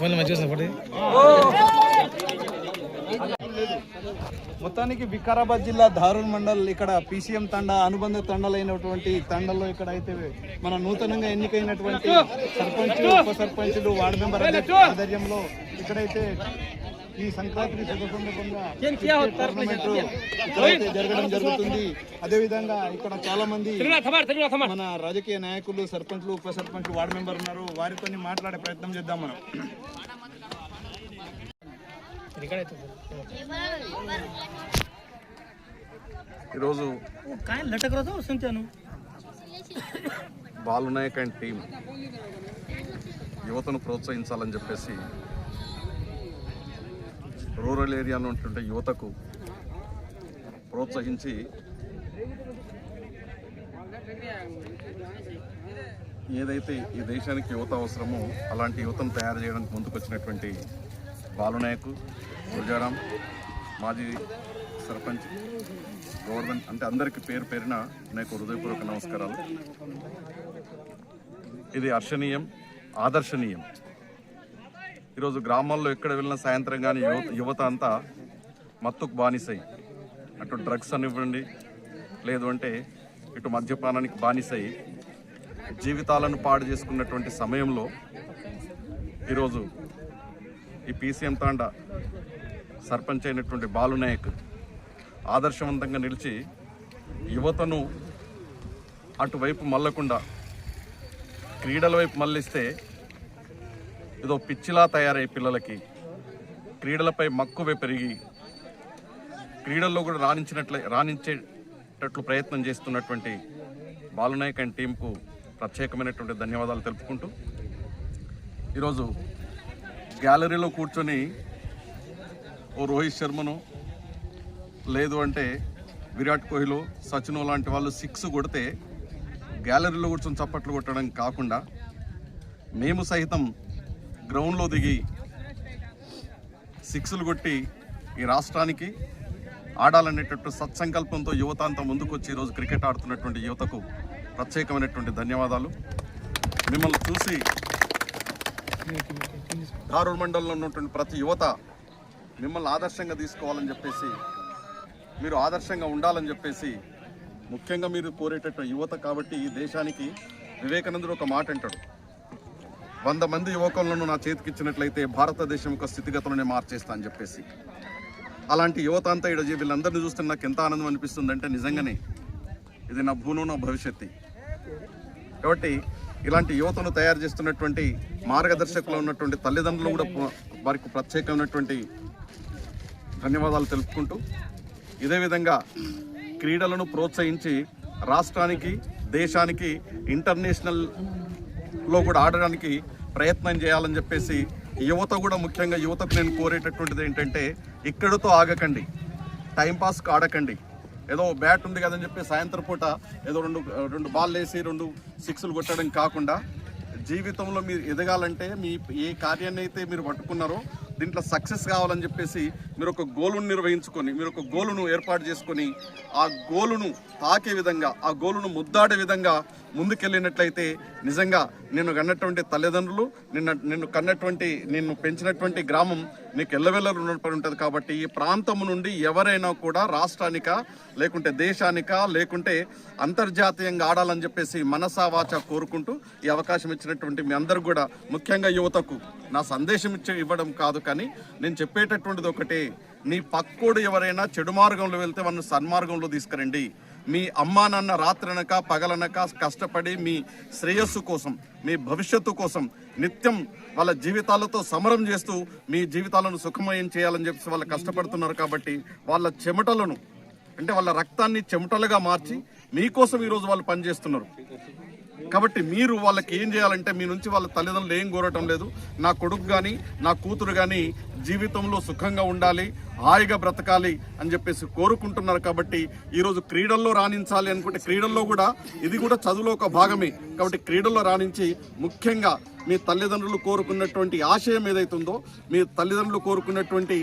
Phone మంచిగా మొత్తానికి వికారాబాద్ జిల్లా ధారూర్ మండల్ ఇక్కడ పీసీఎం తండ అనుబంధ తండలైనటువంటి తండల్లో ఇక్కడ అయితే మన నూతనంగా ఎన్నికైనటువంటి సర్పంచ్ ఉప సర్పంచులు వార్డు మెంబర్ ఆధ్వర్యంలో ఇక్కడైతే ఈ సంక్రాంతి సందర్భంగా జరగడం జరుగుతుంది. అదేవిధంగా ఇక్కడ చాలా మంది మన రాజకీయ నాయకులు సర్పంచ్లు ఉప సర్పంచ్లు వార్డు మెంబర్ ఉన్నారు. వారితో మాట్లాడే ప్రయత్నం చేద్దాం మనం. ఈరోజు బాలునాయక్ అండ్ టీం యువతను ప్రోత్సహించాలని చెప్పేసి రూరల్ ఏరియాలో ఉన్నటువంటి యువతకు ప్రోత్సహించి ఏదైతే ఈ దేశానికి యువత అవసరమో అలాంటి యువతను తయారు చేయడానికి ముందుకొచ్చినటువంటి బాలునాయక్ గురుజారాం మాజీ సర్పంచ్ గవర్నమెంట్ అంటే అందరికీ పేరు పేరిన నాకు హృదయపూర్వక నమస్కారాలు. ఇది హర్షణీయం ఆదర్శనీయం. ఈరోజు గ్రామాల్లో ఎక్కడ వెళ్ళిన సాయంత్రం కానీ యువత యువత అంతా మత్తుకు బానిసై. అటు డ్రగ్స్ అనివ్వండి లేదు అంటే ఇటు మద్యపానానికి బానిసై. జీవితాలను పాడు చేసుకున్నటువంటి సమయంలో ఈరోజు ఈ పీసీఎం తాండ సర్పంచ్ అయినటువంటి బాలునాయక్ ఆదర్శవంతంగా నిలిచి యువతను అటువైపు మళ్ళకుండా క్రీడల వైపు మళ్ళిస్తే ఏదో పిచ్చిలా తయారై పిల్లలకి క్రీడలపై మక్కువ పెరిగి క్రీడల్లో కూడా రాణించినట్లే రాణించేటట్లు ప్రయత్నం చేస్తున్నటువంటి బాలునాయక్ అండ్ టీంకు ప్రత్యేకమైనటువంటి ధన్యవాదాలు తెలుపుకుంటూ ఈరోజు గ్యాలరీలో కూర్చొని ఓ రోహిత్ శర్మను లేదు అంటే విరాట్ కోహ్లీ సచిన్ లాంటి వాళ్ళు సిక్స్ కొడితే గ్యాలరీలో కూర్చొని చప్పట్లు కొట్టడం కాకుండా మేము సైతం గ్రౌండ్లో దిగి సిక్స్లు కొట్టి ఈ రాష్ట్రానికి ఆడాలనేటట్టు సత్సంకల్పంతో యువత అంతా ముందుకొచ్చి ఈరోజు క్రికెట్ ఆడుతున్నటువంటి యువతకు ప్రత్యేకమైనటువంటి ధన్యవాదాలు. మిమ్మల్ని చూసి కారూర్ మండలంలో ఉన్నటువంటి ప్రతి యువత మిమ్మల్ని ఆదర్శంగా తీసుకోవాలని చెప్పేసి మీరు ఆదర్శంగా ఉండాలని చెప్పేసి ముఖ్యంగా మీరు కోరేటటువంటి యువత కాబట్టి ఈ దేశానికి వివేకానందుడు ఒక మాట అంటాడు. వంద మంది యువకులను నా చేతికి ఇచ్చినట్లయితే భారతదేశం యొక్క స్థితిగతులనే మార్చేస్తా అని చెప్పేసి. అలాంటి యువత అంతా ఈరోజు వీళ్ళందరినీ చూస్తే నాకు ఎంత ఆనందం అనిపిస్తుంది అంటే నిజంగానే ఇది నా భూను నా భవిష్యత్తు. కాబట్టి ఇలాంటి యువతను తయారు చేస్తున్నటువంటి మార్గదర్శకులు ఉన్నటువంటి తల్లిదండ్రులు కూడా వారికి ప్రత్యేకమైనటువంటి ధన్యవాదాలు తెలుపుకుంటూ ఇదే విధంగా క్రీడలను ప్రోత్సహించి రాష్ట్రానికి దేశానికి ఇంటర్నేషనల్ లో కూడా ఆడడానికి ప్రయత్నం చేయాలని చెప్పేసి యువత కూడా ముఖ్యంగా యువతకు నేను కోరేటటువంటిది ఏంటంటే ఇక్కడతో ఆగకండి. టైంపాస్కి ఆడకండి. ఏదో బ్యాట్ ఉంది కదని చెప్పి సాయంత్రం పూట ఏదో రెండు రెండు బాల్ వేసి రెండు సిక్స్లు కొట్టడం కాకుండా జీవితంలో మీరు ఎదగాలంటే మీ ఏ కార్యాన్ని అయితే మీరు పట్టుకున్నారో దీంట్లో సక్సెస్ కావాలని చెప్పేసి మీరు ఒక గోలును నిర్వహించుకొని మీరు ఒక గోలును ఏర్పాటు చేసుకొని ఆ గోలును తాకే విధంగా ఆ గోలును ముద్దాడే విధంగా ముందుకెళ్ళినట్లయితే నిజంగా నిన్ను కన్నటువంటి తల్లిదండ్రులు నిన్న నిన్ను కన్నటువంటి నిన్ను పెంచినటువంటి గ్రామం నీకు ఎల్లవెల్ల రుణపడి ఉంటుంది కాబట్టి ఈ ప్రాంతం నుండి ఎవరైనా కూడా రాష్ట్రానిక లేకుంటే దేశానిక లేకుంటే అంతర్జాతీయంగా ఆడాలని చెప్పేసి మనసావాచ కోరుకుంటూ ఈ అవకాశం ఇచ్చినటువంటి మీ అందరు కూడా ముఖ్యంగా యువతకు నా సందేశం ఇచ్చి ఇవ్వడం కాదు కానీ నేను చెప్పేటటువంటిది ఒకటే నీ పక్కోడు ఎవరైనా చెడు మార్గంలో వెళ్తే వాళ్ళని సన్మార్గంలో తీసుకురండి. మీ అమ్మా నాన్న రాత్రనక పగలనక కష్టపడి మీ శ్రేయస్సు కోసం మీ భవిష్యత్తు కోసం నిత్యం వాళ్ళ జీవితాలతో సమరం చేస్తూ మీ జీవితాలను సుఖమయం చేయాలని చెప్పి వాళ్ళు కష్టపడుతున్నారు కాబట్టి వాళ్ళ చెమటలను అంటే వాళ్ళ రక్తాన్ని చెమటలుగా మార్చి మీకోసం ఈరోజు వాళ్ళు పనిచేస్తున్నారు. కాబట్టి మీరు వాళ్ళకి ఏం చేయాలంటే మీ నుంచి వాళ్ళ తల్లిదండ్రులు ఏం కోరటం లేదు. నా కొడుకు కానీ నా కూతురు కానీ జీవితంలో సుఖంగా ఉండాలి హాయిగా బ్రతకాలి అని చెప్పేసి కోరుకుంటున్నారు కాబట్టి ఈరోజు క్రీడల్లో రాణించాలి అనుకుంటే క్రీడల్లో కూడా ఇది కూడా చదువులో ఒక భాగమే. కాబట్టి క్రీడల్లో రాణించి ముఖ్యంగా మీ తల్లిదండ్రులు కోరుకున్నటువంటి ఆశయం ఏదైతుందో మీ తల్లిదండ్రులు కోరుకున్నటువంటి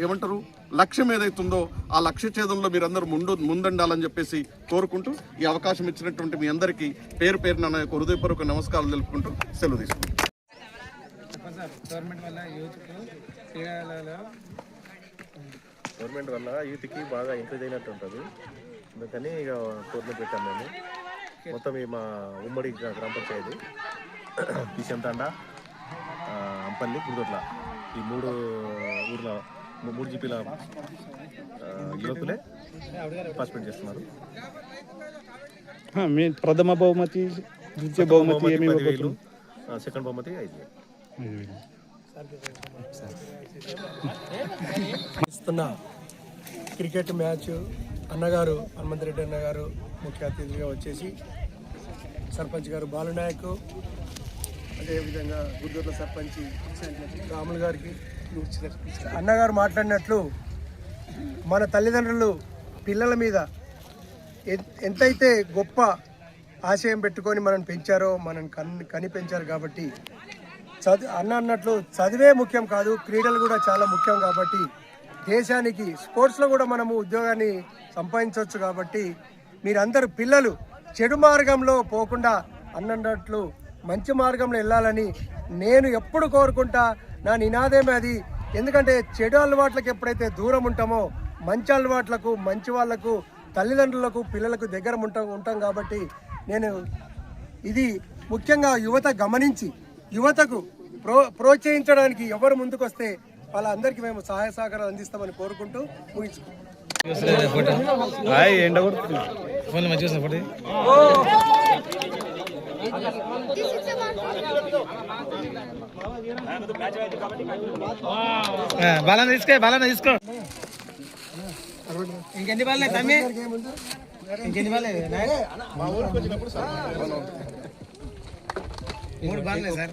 ఏమంటారు? లక్ష్యం ఏదైతుందో ఆ లక్ష్య ఛేదంలో మీరందరూ ముందు ముందుండాలని చెప్పేసి కోరుకుంటూ ఈ అవకాశం ఇచ్చినటువంటి మీ అందరికీ పేరు పేరున నా యొక్క హృదయపూర్వక నమస్కారాలు తెలుపుకుంటూ సెలవు తీసుకుంటాం గవర్నమెంట్ వల్ల యూత్ క్రీడలలో గవర్నమెంట్ వల్ల యూత్కి బాగా ఎంకరేజ్ అయినట్టు ఉంటుంది. అందుకని ఇక టోర్నమెంట్ పెట్టాం మేము. మొత్తం ఈ మా ఉమ్మడి గ్రా- గ్రామ పంచాయతీ. పిసిఎం తండా అంపల్లి గుడిదొట్ల ఈ మూడు ఊర్ల మూడు జీపీల ఆ, యువకులే పార్టిసిపేట్ చేస్తున్నారు. మీ ప్రథమ బహుమతి ద్వితీయ బహుమతి ఏమి సెకండ్ బహుమతి ఐదు వేలు. ఇస్తున్న క్రికెట్ మ్యాచ్ అన్నగారు హనుమంతరెడ్డి అన్నగారు ముఖ్య అతిథిగా వచ్చేసి సర్పంచ్ గారు బాలునాయక్ అదేవిధంగా గుద్దూర్ల సర్పంచ్ రాములు గారికి అన్నగారు మాట్లాడినట్లు మన తల్లిదండ్రులు పిల్లల మీద ఎంతైతే గొప్ప ఆశయం పెట్టుకొని మనం పెంచారో మనం కన్ కని పెంచారు కాబట్టి చదువు అన్న అన్నట్లు చదివే ముఖ్యం కాదు క్రీడలు కూడా చాలా ముఖ్యం కాబట్టి దేశానికి స్పోర్ట్స్లో కూడా మనము ఉద్యోగాన్ని సంపాదించవచ్చు కాబట్టి మీరందరూ పిల్లలు చెడు మార్గంలో పోకుండా అన్నట్లు మంచి మార్గంలో వెళ్ళాలని నేను ఎప్పుడు కోరుకుంటా నా నినాదమే అది. ఎందుకంటే చెడు అలవాట్లకు ఎప్పుడైతే దూరం ఉంటామో మంచి అలవాట్లకు మంచి వాళ్ళకు తల్లిదండ్రులకు పిల్లలకు దగ్గర ఉంటాం ఉంటాం కాబట్టి నేను ఇది ముఖ్యంగా యువత గమనించి యువతకు ప్రో ప్రోత్సహించడానికి ఎవరు ముందుకొస్తే వాళ్ళందరికీ మేము సహాయ సహకారాలు అందిస్తామని కోరుకుంటూ ముగించుకుంటాం బాలన్న తీసుకో బాలన్న తీసుకో. ఇంకెన్ని బాలే తమ్మి? ఇంకెన్ని బాలే మూడు బాలే సార్.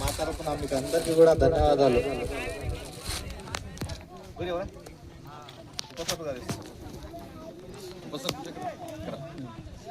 మా తరపున మీకు అందరికీ కూడా ధన్యవాదాలు.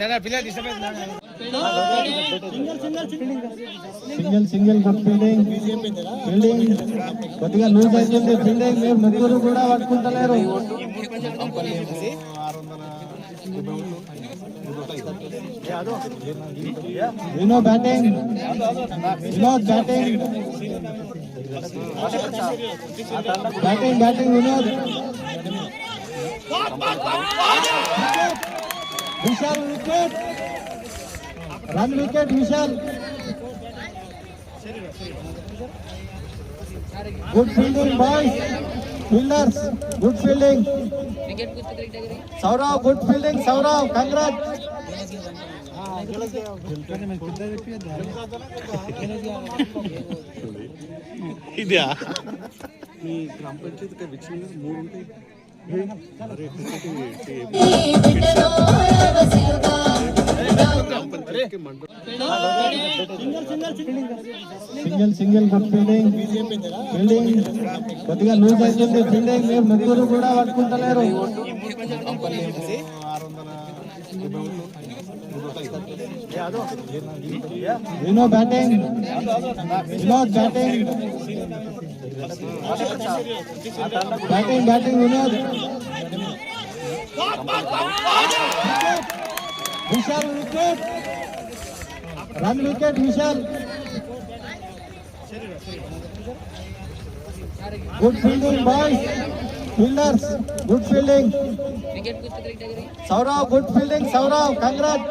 ना ना फ़िलहाल इस समय ना single single single single cup fielding fielding ಕೊಟ್ಟಿಗೆ ಲೂಸ್ ಆಗಿಂದೆ ಫೀಲ್ಡಿಂಗ್ ನೀವು ಮುಗ್ಗರು ಕೂಡ ಹೊಡ್ಕೊಂತಲೇ ಇರು Vinod batting Vinod batting batting batting Vinod Vino batting Vinod batting batting batting Vinod Vishal wicket run wicket Vishal good fielding boys fielders good fielding Sourav good fielding Sourav congrat ఇదా మీ గ్రామ పంచాయతీ విచ్చిన మూడు ఉంటాయి single single good fielding fielding కొద్దిగా loose అవుతుంది. Fielding మీరు ముగ్గురు కూడా పట్టుకుంటలేరు. Vino batting Vinod batting batting batting Vinod Vishal wicket run wicket Vishal good fielding boys fielders good fielding Sourav good fielding Sourav congrat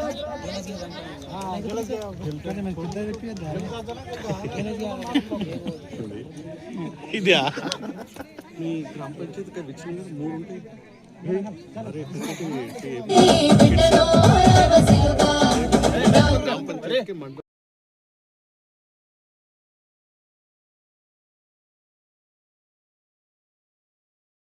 ఇదా మీ గ్రామ పంచాయతీ విచ్చిన మూడు ఉంటాయి. గ్రామ పంచాయతీకి మండలం